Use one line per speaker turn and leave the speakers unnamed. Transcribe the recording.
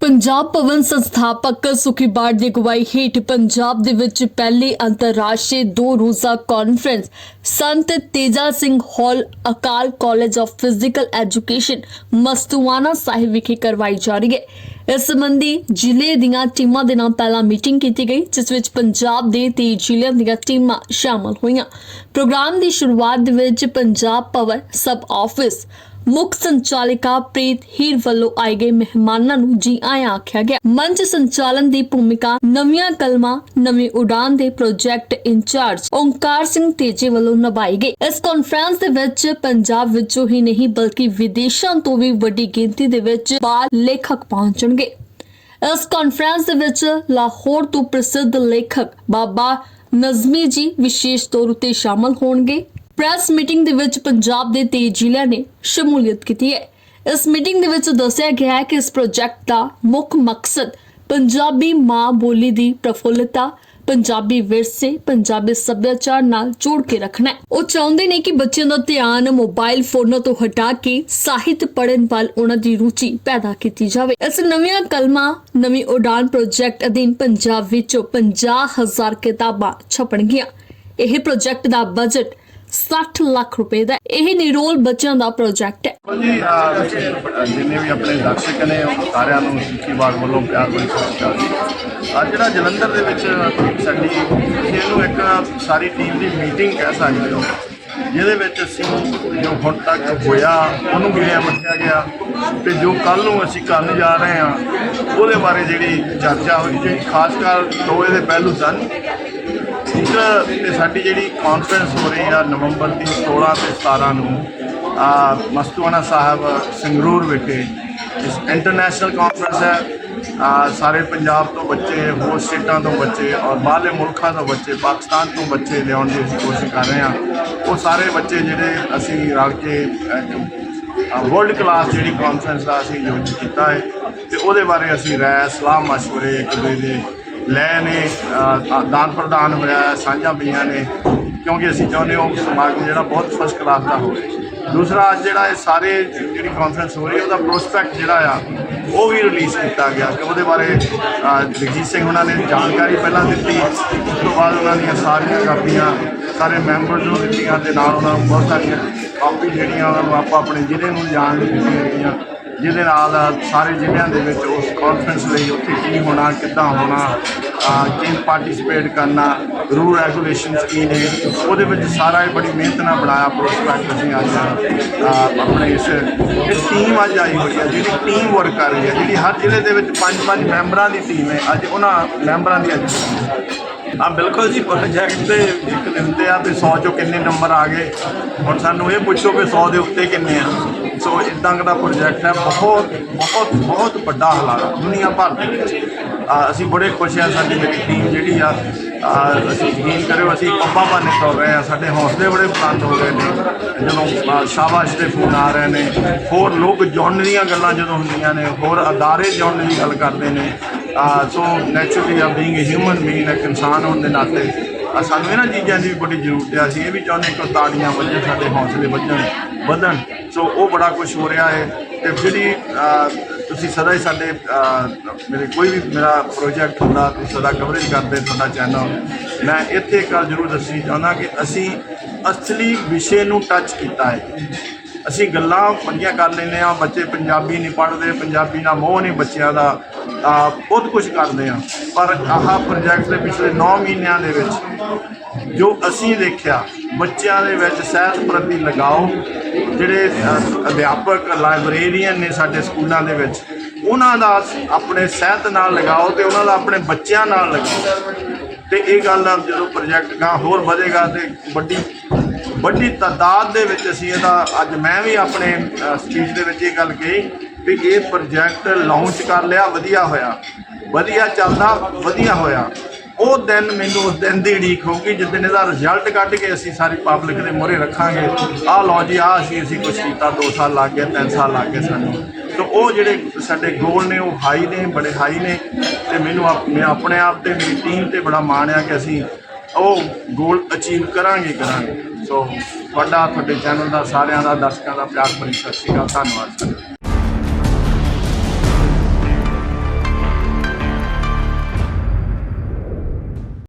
ਪੰਜਾਬ ਭਵਨ ਸੰਸਥਾਪਕ ਸੁਖੀ ਦੀ ਅਗਵਾਈ ਹੇਠ ਪੰਜਾਬ ਦੇ ਵਿੱਚ ਪਹਿਲੀ ਅੰਤਰਰਾਸ਼ਟਰੀ ਦੋ ਰੋਜ਼ਾ conference Sant Teja Singh hall Akal college of physical education Mastuana Sahib ਵਿਖੇ ਕਰਵਾਈ ਜਾ ਰਹੀ ਹੈ। ਇਸ ਸੰਬੰਧੀ ਜ਼ਿਲ੍ਹੇ ਦੀਆਂ ਟੀਮਾਂ ਦੇ ਨਾਲ ਪਹਿਲਾਂ ਮੀਟਿੰਗ ਕੀਤੀ ਗਈ, ਜਿਸ ਵਿੱਚ ਪੰਜਾਬ ਦੇ ਤੇ ਜ਼ਿਲ੍ਹਿਆਂ ਦੀਆਂ ਟੀਮਾਂ ਸ਼ਾਮਲ ਹੋਈਆਂ। ਪ੍ਰੋਗਰਾਮ ਦੀ ਸ਼ੁਰੂਆਤ ਦੇ ਵਿੱਚ ਪੰਜਾਬ ਪਾਵਰ ਸਬ ਆਫਿਸ ਮੁੱਖ ਸੰਚਾਲਿਕਾ ਪ੍ਰੀਤ ਹੀਰ ਵੱਲੋਂ ਆਏ ਗਏ ਮਹਿਮਾਨਾਂ ਨੂੰ ਜੀ ਆਇਆਂ ਆਖਿਆ ਗਿਆ। ਮੰਚ ਸੰਚਾਲਨ ਦੀ ਭੂਮਿਕਾ ਨਵੀਆਂ ਕਲਮਾਂ, ਨਵੀਂ ਉਡਾਨ ਦੇ ਪ੍ਰੋਜੈਕਟ ਇੰਚਾਰਜ ਓਂਕਾਰ ਸਿੰਘ ਤੇਜੇ ਵੱਲੋਂ ਨਿਭਾਈ ਗਈ। ਇਸ ਕਾਨਫਰੰਸ ਦੇ ਵਿੱਚ ਪੰਜਾਬ ਵਿੱਚੋਂ ਹੀ ਨਹੀਂ ਬਲਕਿ ਵਿਦੇਸ਼ਾਂ ਤੋਂ ਵੀ ਵੱਡੀ ਗਿਣਤੀ ਦੇ ਵਿੱਚ ਬਾਲ ਲੇਖਕ ਪਹੁੰਚਣਗੇ। ਇਸ ਕਾਨਫਰੰਸ ਦੇ ਵਿੱਚ ਲਾਹੌਰ ਤੋਂ ਪ੍ਰਸਿੱਧ ਲੇਖਕ ਬਾਬਾ ਨਜ਼ਮੀ ਜੀ ਵਿਸ਼ੇਸ਼ ਤੌਰ ਉਤੇ ਸ਼ਾਮਲ ਹੋਣਗੇ। ਪ੍ਰੈਸ ਮੀਟਿੰਗ ਦੇ ਵਿੱਚ ਪੰਜਾਬ ਦੇ 23 ਜ਼ਿਲ੍ਹਿਆਂ ਨੇ ਸ਼ਮੂਲੀਅਤ ਕੀਤੀ ਹੈ। ਇਸ ਮੀਟਿੰਗ ਦੇ ਵਿੱਚ ਦੱਸਿਆ ਗਿਆ ਹੈ ਕਿ ਇਸ ਪ੍ਰੋਜੈਕਟ ਦਾ ਮੁੱਖ ਮਕਸਦ ਪੰਜਾਬੀ ਮਾਂ ਬੋਲੀ ਦੀ ਪ੍ਰਫੁੱਲਤਾ, ਪੰਜਾਬੀ ਵਿਰਸੇ, ਪੰਜਾਬੀ ਸੱਭਿਆਚਾਰ ਨਾਲ ਜੋੜ ਕੇ ਰੱਖਣਾ ਹੈ। ਉਹ ਚਾਹੁੰਦੇ ਨੇ ਕਿ ਬੱਚਿਆਂ ਦਾ ਧਿਆਨ ਮੋਬਾਈਲ ਫੋਨਾਂ ਤੋਂ ਹਟਾ ਕੇ ਸਾਹਿਤ ਪੜ੍ਹਨ ਵੱਲ ਉਹਨਾਂ ਦੀ ਰੁਚੀ ਪੈਦਾ ਕੀਤੀ ਜਾਵੇ। ਇਸ ਨਵੀਆਂ ਕਲਮਾਂ, ਨਵੀਂ ਉਡਾਨ ਪ੍ਰੋਜੈਕਟ ਅਧੀਨ ਪੰਜਾਬ ਵਿੱਚੋਂ 50000 ਕਿਤਾਬਾਂ ਛਪਣਗੀਆਂ। ਇਹ ਪ੍ਰੋਜੈਕਟ ਦਾ ਬਜਟ 60 ਲੱਖ ਰੁਪਏ ਦਾ ਇਹ ਨਿਰੋਲ ਬੱਚਿਆਂ ਦਾ ਪ੍ਰੋਜੈਕਟ ਹੈ।
ਜੀ ਅਹ, ਜਿੰਨੇ ਵੀ ਆਪਣੇ ਦਰਸ਼ਕ ਨੇ ਉਹ ਸਾਰਿਆਂ ਨੂੰ ਸਿੱਖੀ ਬਾਗ ਵੱਲੋਂ ਪਿਆਰ ਭਰੀ ਸਤਿ ਸ਼੍ਰੀ ਅਕਾਲ ਜੀ। ਅੱਜ ਜਿਹੜਾ ਜਲੰਧਰ ਦੇ ਵਿੱਚ ਸਾਡੀ ਇਹਨੂੰ ਇੱਕ ਸਾਰੀ ਟੀਮ ਦੀ ਮੀਟਿੰਗ ਕਹਿ ਸਕਦੇ ਹੋ ਜਿਹਦੇ ਵਿੱਚ ਅਸੀਂ ਜੋ ਹੁਣ ਤੱਕ ਹੋਇਆ ਉਹਨੂੰ ਗਿਣਿਆ ਮੱਥਿਆ ਗਿਆ। ਤੇ ਜੋ ਕੱਲ ਨੂੰ ਅਸੀਂ ਕਰਨ ਜਾ ਰਹੇ ਹਾਂ ਉਹਦੇ ਬਾਰੇ ਜਿਹੜੀ ਚਰਚਾ ਹੋਈ ਜਿਹੜੀ ਖਾਸ ਕਰ ਦੋ ਦੇ ਪਹਿਲੂ ਸਨ ਇੱਕ ਤੇ ਸਾਡੀ ਜਿਹੜੀ ਕਾਨਫਰੰਸ ਹੋ ਰਹੀ ਆ ਨਵੰਬਰ ਦੀ 16 ਤੇ 17 ਨੂੰ ਆ ਮਸਤੂਆਣਾ ਸਾਹਿਬ ਸੰਗਰੂਰ ਵਿਖੇ ਇਸ ਇੰਟਰਨੈਸ਼ਨਲ ਕਾਨਫਰੰਸ ਹੈ ਆ ਸਾਰੇ ਪੰਜਾਬ ਤੋਂ ਬੱਚੇ ਹੋਰ ਸਟੇਟਾਂ ਤੋਂ ਬੱਚੇ ਔਰ ਬਾਹਰਲੇ ਮੁਲਕਾਂ ਤੋਂ ਬੱਚੇ ਪਾਕਿਸਤਾਨ ਤੋਂ ਬੱਚੇ ਲਿਆਉਣ ਦੀ ਅਸੀਂ ਕੋਸ਼ਿਸ਼ ਕਰ ਰਹੇ ਹਾਂ ਉਹ ਸਾਰੇ ਬੱਚੇ ਜਿਹੜੇ ਅਸੀਂ ਰਲ ਕੇ ਵਰਲਡ ਕਲਾਸ ਜਿਹੜੀ ਕਾਨਫਰੰਸ ਦਾ ਅਸੀਂ ਆਯੋਜਿਤ ਕੀਤਾ ਹੈ ਤੇ ਉਹਦੇ ਬਾਰੇ ਅਸੀਂ ਰਾਏ ਸਲਾਹ مشورے ਇੱਕ ਦੂਜੇ ਦੇ ਲੈ ਨੇ ਦਾਨ ਪ੍ਰਦਾਨ ਹੋਇਆ ਹੈ, ਸਾਂਝਾਂ ਪਈਆਂ ਨੇ ਕਿਉਂਕਿ ਅਸੀਂ ਚਾਹੁੰਦੇ ਹਾਂ ਕਿ ਸਮਾਗਮ ਜਿਹੜਾ ਬਹੁਤ ਫਸਟ ਕਲਾਸ ਦਾ ਹੋਵੇ। ਦੂਸਰਾ ਅੱਜ ਜਿਹੜਾ ਇਹ ਸਾਰੇ ਜਿਹੜੀ ਕਾਨਫਰੰਸ ਹੋ ਰਹੀ ਹੈ ਉਹਦਾ ਪ੍ਰੋਸਪੈਕਟ ਜਿਹੜਾ ਆ ਉਹ ਵੀ ਰਿਲੀਜ਼ ਕੀਤਾ ਗਿਆ ਕਿ ਉਹਦੇ ਬਾਰੇ ਅ, ਜਗਜੀਤ ਸਿੰਘ ਉਹਨਾਂ ਨੇ ਜਾਣਕਾਰੀ ਪਹਿਲਾਂ ਦਿੱਤੀ ਉਸ ਤੋਂ ਬਾਅਦ ਉਹਨਾਂ ਦੀਆਂ ਸਾਰੀਆਂ ਕਾਪੀਆਂ ਸਾਰੇ ਮੈਂਬਰਸ ਨੂੰ ਦਿੱਤੀਆਂ ਤੇ ਨਾਲ ਉਹਨਾਂ ਨੂੰ ਬਹੁਤ ਸਾਰੀਆਂ ਕਾਪੀ ਜਿਹੜੀਆਂ ਉਹਨਾਂ ਨੂੰ ਆਪਾਂ ਆਪਣੇ ਜ਼ਿਲ੍ਹੇ ਨੂੰ ਜਾਣ ਨੂੰ ਦਿੱਤੀਆਂ ਗਈਆਂ ਜਿਹਦੇ ਨਾਲ ਸਾਰੇ ਜ਼ਿਲ੍ਹਿਆਂ ਦੇ ਵਿੱਚ ਉਸ ਕਾਨਫਰੰਸ ਲਈ ਉੱਥੇ ਕੀ ਹੋਣਾ, ਕਿੱਦਾਂ ਹੋਣਾ, ਅਹ, ਕਿਵੇਂ ਪਾਰਟਿਸਿਪੇਟ ਕਰਨਾ ਰੂਲ ਰੈਗੂਲੇਸ਼ਨਸ ਕੀ ਨੇ ਉਹਦੇ ਵਿੱਚ ਸਾਰਾ ਇਹ ਬੜੀ ਮਿਹਨਤ ਨਾਲ ਬਣਾਇਆ ਪ੍ਰੋਸਪੈਕਟ ਅਸੀਂ ਅੱਜ ਆਪਣੇ ਇਸ ਇਹ ਟੀਮ ਅੱਜ ਆਈ ਹੋਈ ਹੈ, ਜਿਹੜੀ ਟੀਮ ਵਰਕ ਕਰ ਰਹੀ ਹੈ, ਜਿਹੜੀ ਹਰ ਜ਼ਿਲ੍ਹੇ ਦੇ ਵਿੱਚ ਪੰਜ ਪੰਜ ਮੈਂਬਰਾਂ ਦੀ ਟੀਮ ਹੈ, ਅੱਜ ਉਹਨਾਂ ਮੈਂਬਰਾਂ ਦੀ ਅੱਜ ਹਾਂ ਬਿਲਕੁਲ ਜੀ ਪ੍ਰੋਜੈਕਟ ਦੇ ਇੱਕ ਦਿਨ ਤੇ ਆ ਵੀ 100 ਚੋਂ ਕਿੰਨੇ ਨੰਬਰ ਆ ਗਏ। ਹੁਣ ਸਾਨੂੰ ਇਹ ਪੁੱਛੋ ਵੀ 100 ਦੇ ਉੱਤੇ ਕਿੰਨੇ ਆ। ਸੋ ਇਦਾਂ ਦਾ ਪ੍ਰੋਜੈਕਟ ਹੈ ਬਹੁਤ ਬਹੁਤ ਬਹੁਤ ਵੱਡਾ ਹਲਾਰਾ ਦੁਨੀਆ ਭਰ ਦੇ ਵਿੱਚ। ਅਸੀਂ ਬੜੇ ਖੁਸ਼ ਹਾਂ ਸਾਡੀ ਮੇਰੀ ਟੀਮ ਜਿਹੜੀ ਆ ਅਸੀਂ ਯਕੀਨ ਕਰਿਓ ਅਸੀਂ ਪੱਪਾ ਬਾਨੇ ਕਰ ਰਹੇ ਆ ਸਾਡੇ ਹੌਸਲੇ ਬੜੇ ਬੁਲੰਦ ਹੋ ਗਏ ਨੇ। ਜਦੋਂ ਆ, ਸ਼ਾਬਾਸ਼ ਦੇ ਫੋਨ ਆ ਰਹੇ ਨੇ ਹੋਰ ਲੋਕ ਜੁੜਨ ਦੀਆਂ ਗੱਲਾਂ ਜਦੋਂ ਹੁੰਦੀਆਂ ਨੇ ਹੋਰ ਅਦਾਰੇ ਜੁੜਨ ਦੀ ਗੱਲ ਕਰਦੇ ਨੇ। So naturally a being human being ਇੱਕ ਇਨਸਾਨ ਹੋਣ ਦੇ ਨਾਤੇ ਸਾਨੂੰ ਇਹਨਾਂ ਚੀਜ਼ਾਂ ਦੀ ਵੀ ਬੜੀ ਜ਼ਰੂਰਤ ਹੈ ਅਸੀਂ ਇਹ ਵੀ ਚਾਹੁੰਦੇ ਕਿ ਤਾੜੀਆਂ ਵੱਜਣ, ਸਾਡੇ ਹੌਸਲੇ ਵੱਜਣ, ਵਧਣ। ਸੋ ਉਹ ਬੜਾ ਕੁਝ ਹੋ ਰਿਹਾ ਹੈ। ਤੇ ਜਿਹੜੀ ਤੁਸੀਂ ਸਦਾ ਹੀ ਸਾਡੇ ਮੇਰੇ ਕੋਈ ਵੀ ਮੇਰਾ ਪ੍ਰੋਜੈਕਟ ਹੁੰਦਾ, ਤੁਸੀਂ ਸਦਾ ਕਵਰੇਜ ਕਰਦੇ ਤੁਹਾਡਾ ਚੈਨਲ ਮੈਂ ਇੱਥੇ ਇੱਕ ਗੱਲ ਜ਼ਰੂਰ ਦੱਸਣੀ ਚਾਹੁੰਦਾ ਕਿ ਅਸੀਂ ਅਸਲੀ ਵਿਸ਼ੇ ਨੂੰ ਟੱਚ ਕੀਤਾ ਹੈ। ਅਸੀਂ ਗੱਲਾਂ ਵਧੀਆ ਕਰ ਲੈਂਦੇ ਆ ਬੱਚੇ ਪੰਜਾਬੀ ਨਹੀਂ ਪੜ੍ਹਦੇ, ਪੰਜਾਬੀ ਨਾਲ ਮੋਹ ਨਹੀਂ ਬੱਚਿਆਂ ਦਾ ਬਹੁਤ ਕੁਝ ਕਰਦੇ ਆ ਪਰ ਆਹ ਪ੍ਰੋਜੈਕਟ ਦੇ ਪਿਛਲੇ 9 ਮਹੀਨਿਆਂ ਦੇ ਵਿੱਚ ਜੋ ਅਸੀਂ ਦੇਖਿਆ, ਬੱਚਿਆਂ ਦੇ ਵਿੱਚ ਸਾਹਿਤ ਪ੍ਰਤੀ ਲਗਾਓ, ਜਿਹੜੇ ਅਧਿਆਪਕ ਲਾਇਬ੍ਰੇਰੀਅਨ ਨੇ ਸਾਡੇ ਸਕੂਲਾਂ ਦੇ ਵਿੱਚ, ਉਹਨਾਂ ਦਾ ਆਪਣੇ ਸਾਹਿਤ ਨਾਲ ਲਗਾਓ ਤੇ ਉਹਨਾਂ ਦਾ ਆਪਣੇ ਬੱਚਿਆਂ ਨਾਲ ਲਗਾਓ। ਤੇ ਇਹ ਗੱਲ ਜਦੋਂ ਪ੍ਰੋਜੈਕਟ ਗਾਂ ਹੋਰ ਵਧੇਗਾ ਤੇ ਵੱਡੀ ਵੱਡੀ ਤਾਦਾਦ ਦੇ ਵਿੱਚ ਅਸੀਂ ਇਹਦਾ ਅੱਜ ਮੈਂ ਵੀ ਆਪਣੇ ਸਪੀਚ ਦੇ ਵਿੱਚ ਇਹ ਗੱਲ ਕਹੀ ਵੀ ਇਹ ਪ੍ਰੋਜੈਕਟ ਲਾਂਚ ਕਰ ਲਿਆ, ਵਧੀਆ ਹੋਇਆ। ਵਧੀਆ ਚੱਲਦਾ, ਵਧੀਆ ਹੋਇਆ। ਉਹ ਦਿਨ ਮੈਨੂੰ ਉਸ ਦਿਨ ਦੀ ਉਡੀਕ ਹੋਊਗੀ, ਜਿਸ ਦਿਨ ਇਹਦਾ ਰਿਜ਼ਲਟ ਕੱਢ ਕੇ ਅਸੀਂ ਸਾਰੀ ਪਬਲਿਕ ਦੇ ਮੂਹਰੇ ਰੱਖਾਂਗੇ। ਆਹ ਲਓ ਜੀ, ਆਹ ਅਸੀਂ ਅਸੀਂ ਕੁਝ ਕੀਤਾ 2 ਸਾਲ ਲੱਗ ਗਏ 3 ਸਾਲ ਲੱਗ ਗਏ ਸਾਨੂੰ। ਤਾਂ ਉਹ ਜਿਹੜੇ ਸਾਡੇ ਗੋਲ ਨੇ, ਉਹ ਹਾਈ ਨੇ, ਬੜੇ ਹਾਈ ਨੇ। ਤੇ ਮੈਨੂੰ ਆਪ- ਮੈਂ ਆਪਣੇ ਆਪ ਤੇ, ਮੇਰੀ ਟੀਮ ਤੇ ਬੜਾ ਮਾਣ ਆ ਕਿ ਅਸੀਂ ਉਹ ਗੋਲ ਅਚੀਵ ਕਰਾਂਗੇ ਕਰਾਂਗੇ। ਸੋ ਤੁਹਾਡਾ, ਤੁਹਾਡੇ ਚੈਨਲ ਦਾ ਸਾਰਿਆਂ ਦਾ ਦਰਸ਼ਕਾਂ ਦਾ ਪਿਆਰ ਭਰੀ ਸਤਿ ਸ਼੍ਰੀ ਅਕਾਲ, ਧੰਨਵਾਦ। ਸਰ